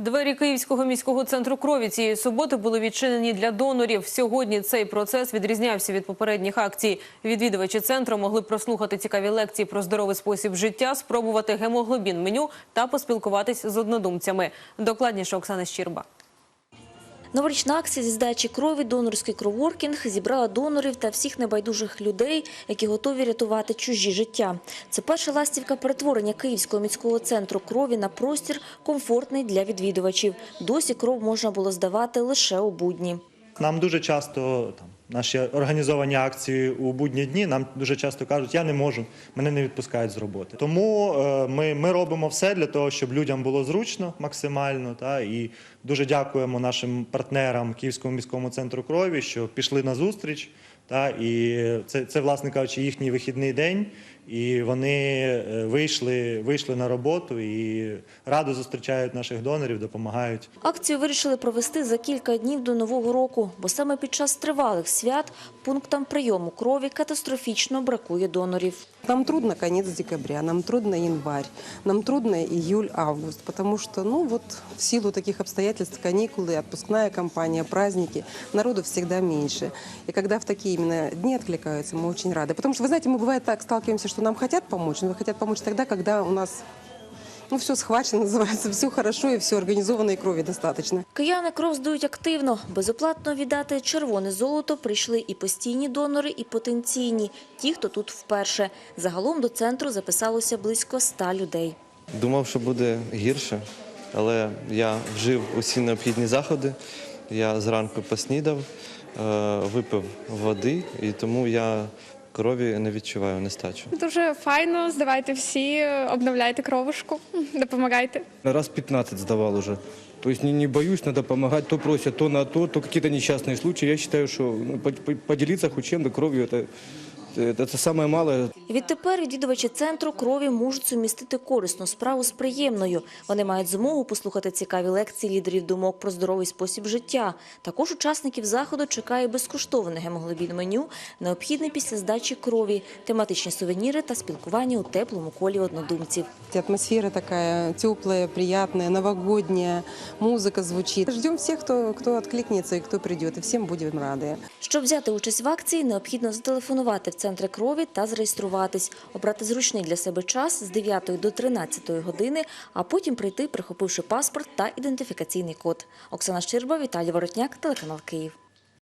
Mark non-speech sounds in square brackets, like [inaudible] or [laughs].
Двері Київського міського центру крові цієї суботи були відчинені для донорів. Сьогодні цей процес відрізнявся від попередніх акцій. Відвідувачі центру могли прослухати цікаві лекції про здоровий спосіб життя, спробувати гемоглобін меню та поспілкуватись з однодумцями. Докладніше Оксана Щірба. Новорічна акція зі здачі крові «Донорський кроворкінг» зібрала донорів та всіх небайдужих людей, які готові рятувати чужі життя. Це перша ластівка перетворення Київського міського центру крові на простір комфортний для відвідувачів. Досі кров можна було здавати лише у будні. Нам дуже часто там наші організовані акції у будні дні нам дуже часто кажуть, я не можу, мене не відпускають з роботи. Тому е, ми, ми робимо все для того, щоб людям було зручно максимально. Та, і дуже дякуємо нашим партнерам Київському міському центру крові, що пішли на зустріч. Та, і це, це, власне кажучи, їхній вихідний день. І вони е, вийшли, вийшли на роботу і радо зустрічають наших донорів, допомагають. Акцію вирішили провести за кілька днів до Нового року, бо саме під час тривалих свят пунктам прийому крові катастрофічно бракує донорів. Нам трудно конец декабря, нам трудно январь, нам трудно июль-август, потому что, ну вот, в силу таких обстоятельств, каникулы, отпускная кампания, праздники, народу всегда меньше. И когда в такие именно дни откликаются, мы очень рады. Потому что, вы знаете, мы бывает так сталкиваемся, что нам хотят помочь, но хотят помочь тогда, когда у нас, ну, все схвачено, [laughs] называется, все хорошо и все организовано, и крови достаточно. Кияни кров здають активно. Безоплатно віддати червоне золото прийшли і постійні донори, і потенційні. Ті, хто тут вперше. Загалом до центру записалося близько ста людей. Думав, що буде гірше, але я вжив усі необхідні заходи. Я зранку поснідав, е, випив води, і тому я крові не відчуваю нестачу. Дуже файно, здавайте всі, обновляйте кровушку, [laughs] допомагайте. Раз 15 здавав уже. То есть не, не боюсь, надо помогать. То просят, то на то, то какие-то несчастные случаи. Я считаю, что ну, по- по- поделиться хоть чем-то кровью это, это, это самое малое. Відтепер відвідувачі центру крові можуть сумістити корисну справу з приємною. Вони мають змогу послухати цікаві лекції лідерів думок про здоровий спосіб життя. Також учасників заходу чекає безкоштовне гемоглобін меню, необхідне після здачі крові, тематичні сувеніри та спілкування у теплому колі однодумців. Атмосфера такая теплая, приятная, новогодняя, музыка звучит. Ждем всех, кто, кто откликнется и кто придет, и всем будем рады. Щоб взяти участь в акції, необхідно зателефонувати в центри крові та зареєструватись, обрати зручний для себе час з 9 до 13 години, а потім прийти, прихопивши паспорт та ідентифікаційний код. Оксана Щирба, Віталій Воротняк, телеканал Київ.